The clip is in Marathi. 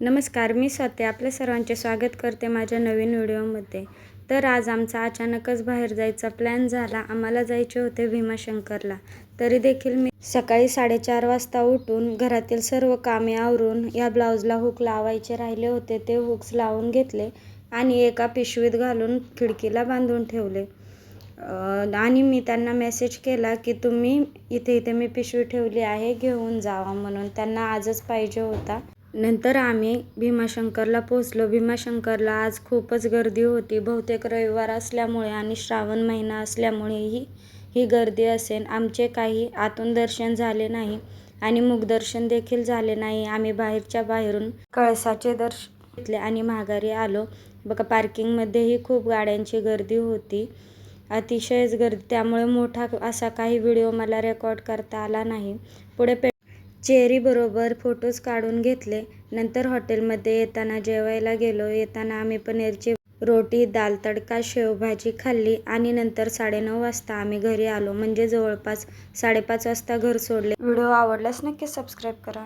नमस्कार मी स्वाती आपल्या सर्वांचे स्वागत करते माझ्या नवीन व्हिडिओमध्ये. तर आज आमचा अचानकच बाहेर जायचा प्लॅन झाला. आम्हाला जायचे होते भीमाशंकरला. तरी देखील मी सकाळी साडेचार वाजता उठून घरातील सर्व कामे आवरून या ब्लाऊजला हुक लावायचे राहिले होते. ते हुक्स लावून घेतले आणि एका पिशवीत घालून खिडकीला बांधून ठेवले. आणि मी त्यांना मेसेज केला की तुम्ही इथे इथे मी पिशवी ठेवली आहे घेऊन जावा म्हणून. त्यांना आजच पाहिजे होता. नंतर आम्ही भीमाशंकरला पोचलो भीमाशंकरला आज खूपच गर्दी होती. बहुतेक रविवार असल्यामुळे आणि श्रावण महिना असल्यामुळेही ही गर्दी असेल आमचे काही आतून दर्शन झाले नाही आणि मुखदर्शन देखील झाले नाही. आम्ही बाहेरच्या बाहेरून कळसाचे दर्शन घेतले आणि माघारी आलो. बघा पार्किंगमध्येही खूप गाड्यांची गर्दी होती. अतिशयच गर्दी. त्यामुळे मोठा असा काही व्हिडिओ मला रेकॉर्ड करता आला नाही. पुढे पे चेरीबरोबर फोटोज काढून घेतले. नंतर हॉटेलमध्ये येताना जेवायला गेलो. येताना आम्ही पनीरची रोटी दाल तडका शेवभाजी खाल्ली आणि नंतर साडेनऊ वाजता आम्ही घरी आलो. म्हणजे जवळपास साडेपाच वाजता घर सोडले. व्हिडिओ आवडल्यास नक्की सबस्क्राईब करा.